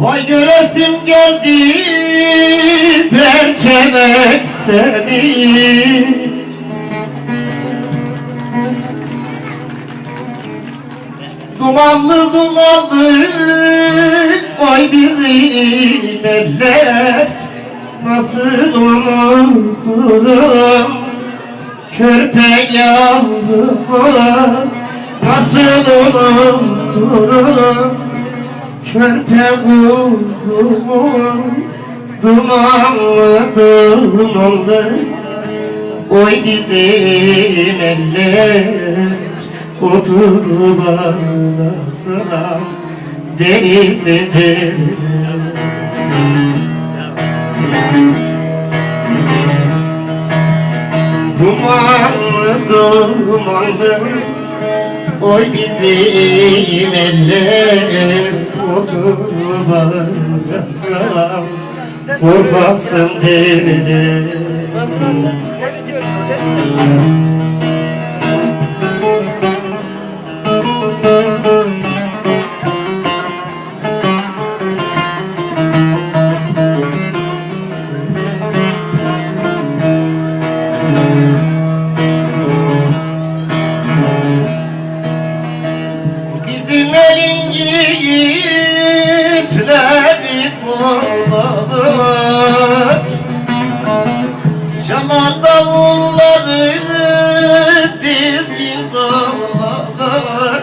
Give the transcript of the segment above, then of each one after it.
Vay göresim geldi perçemek seni Dumanlı dumanlı Vay bizim eller Nasıl unuturum Körpe yavrumu? Nasıl unuturum Körpe kuzumu Dumanlı dumanlı. Oy bizim eller Oturup ağlasam Denizindir Dumanlı dumanlı Oy bizim eller Nasıl? Ses diyorum ses. Bizim elin yiğitleri bulmalı Çalan davulları dizgin dağlar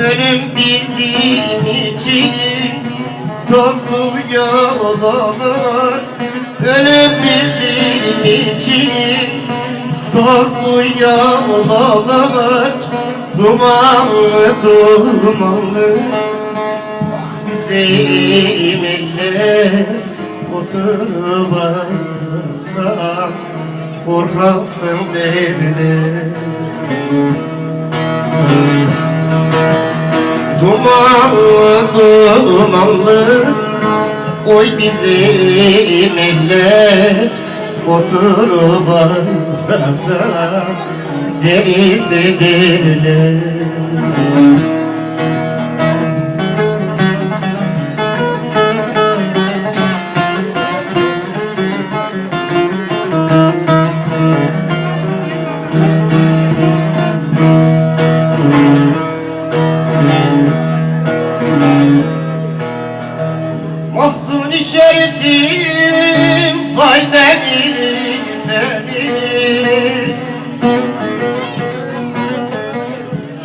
Ölüm bizim için tozlu yollar Ölüm bizim için tozlu yollar Dumanlı dumanlı Eller Oturup ağlasam Korkaksın derler Dumanlı dumanlı Oy bizim eller Oturup ağlasam Derisi derler Mahzuni şerifim Vay beni beni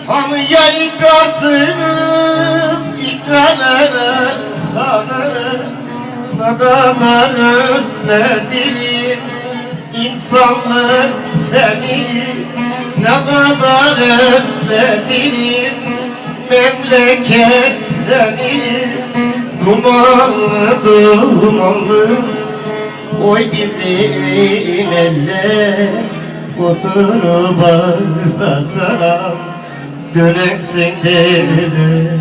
Hanıya ikrarsız ikrarı Hanı Ne kadar özledim insanlık seni Ne kadar özledim memleket seni Dumanlı dumanlı Oy bizim eller Oturup ağlasam Döneksin derler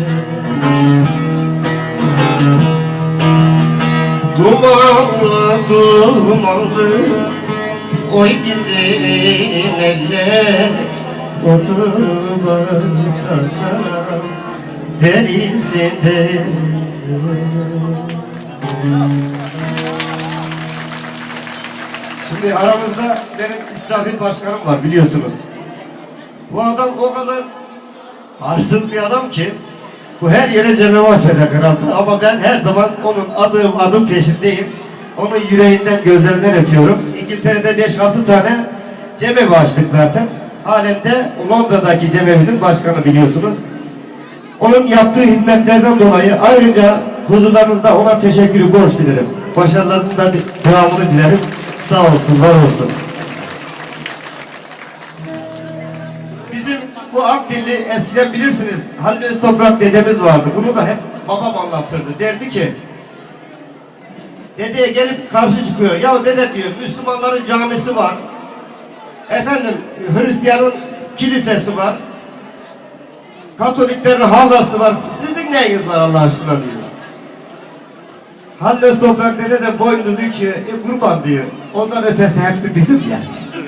Dumanlı dumanlı Oy bizim eller Oturup ağlasam Delisi derler Şimdi aramızda benim İsrafil Başkanım var biliyorsunuz. Bu adam o kadar arsız bir adam ki bu her yere cebime açacak herhalde. Ama ben her zaman onun adım adım peşindeyim. Onun yüreğinden gözlerinden öpüyorum. İngiltere'de 5-6 tane cemevi açtık zaten. Halen de Londra'daki cemevinin başkanı biliyorsunuz. Onun yaptığı hizmetlerden dolayı ayrıca huzurlarınızda ona teşekkürü borç bilirim. Başarılarının da devamını dilerim. Sağ olsun, var olsun. Bizim bu Akdilli eskiden bilirsiniz Halil Öztoprak dedemiz vardı. Bunu da hep babam anlatırdı. Derdi ki Dedeye gelip karşı çıkıyor. Ya dede diyor Müslümanların camisi var. Efendim Hristiyanın kilisesi var. Katoliklerin havlası var. Sizin neyiniz var Allah aşkına diyor. Halles toprak dede de boynunu büküyor. E kurban diyor. Ondan ötesi hepsi bizim yani.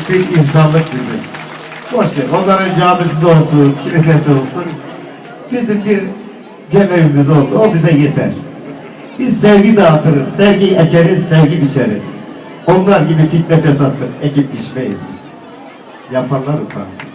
Bütün insanlık bizim. Boş. Onların camisi olsun, kilisesi olsun. Bizim bir cemevimiz oldu. O bize yeter. Biz sevgi dağıtırız, sevgi ekeriz, sevgi biçeriz. Onlar gibi fitne fesatlık ekip biçmeyiz biz. Yapanlar utansın.